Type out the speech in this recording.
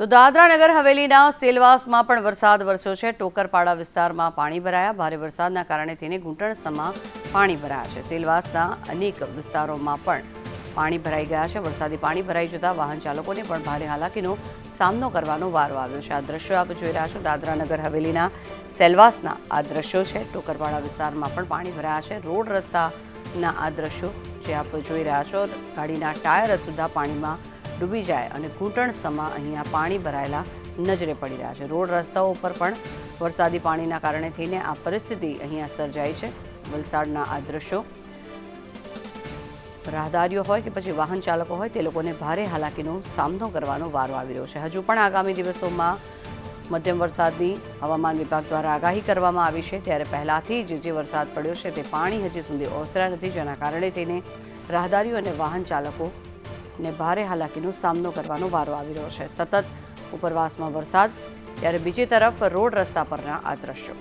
તો દાદરા નગર હવેલીના સેલવાસમાં પણ વરસાદ વરસ્યો છે. ટોકરપાડા વિસ્તારમાં પાણી ભરાયા. ભારે વરસાદના કારણે તેને ઘૂંટણસમાં પાણી ભરાયા છે. સેલવાસના અનેક વિસ્તારોમાં પણ પાણી ભરાઈ ગયા છે. વરસાદી પાણી ભરાઈ જતાં વાહન ચાલકોને પણ ભારે હાલાકીનો સામનો કરવાનો વારો આવ્યો છે. આ દ્રશ્યો આપ જોઈ રહ્યા છો. દાદરા નગર હવેલીના સેલવાસના આ દ્રશ્યો છે. ટોકરપાડા વિસ્તારમાં પણ પાણી ભરાયા છે. રોડ રસ્તાના આ દ્રશ્યો જે આપ જોઈ રહ્યા છો, ગાડીના ટાયર સુધા પાણીમાં ડૂબી જાય અને ઘૂંટણસમાં અહીંયા પાણી ભરાયેલા નજરે પડી રહ્યા છે. રોડ રસ્તાઓ ઉપર પણ વરસાદી પાણીના કારણે થઈને આ પરિસ્થિતિ અહીંયા સર્જાઈ છે. વલસાડના આ દ્રશ્યો રાહદારીઓ હોય કે પછી વાહન ચાલકો હોય તે લોકોને ભારે હાલાકીનો સામનો કરવાનો વારો આવી રહ્યો છે. હજુ પણ આગામી દિવસોમાં મધ્યમ વરસાદની હવામાન વિભાગ દ્વારા આગાહી કરવામાં આવી છે. ત્યારે પહેલાથી જ જે વરસાદ પડ્યો છે તે પાણી હજી સુધી ઓસર્યા નથી. જેના કારણે તેને રાહદારીઓ અને વાહન ચાલકોને ભારે હાલાકીનો સામનો કરવાનો વારો આવી રહ્યો છે. સતત ઉપરવાસમાં વરસાદ, ત્યારે બીજી તરફ રોડ રસ્તા પરના આ દ્રશ્યો.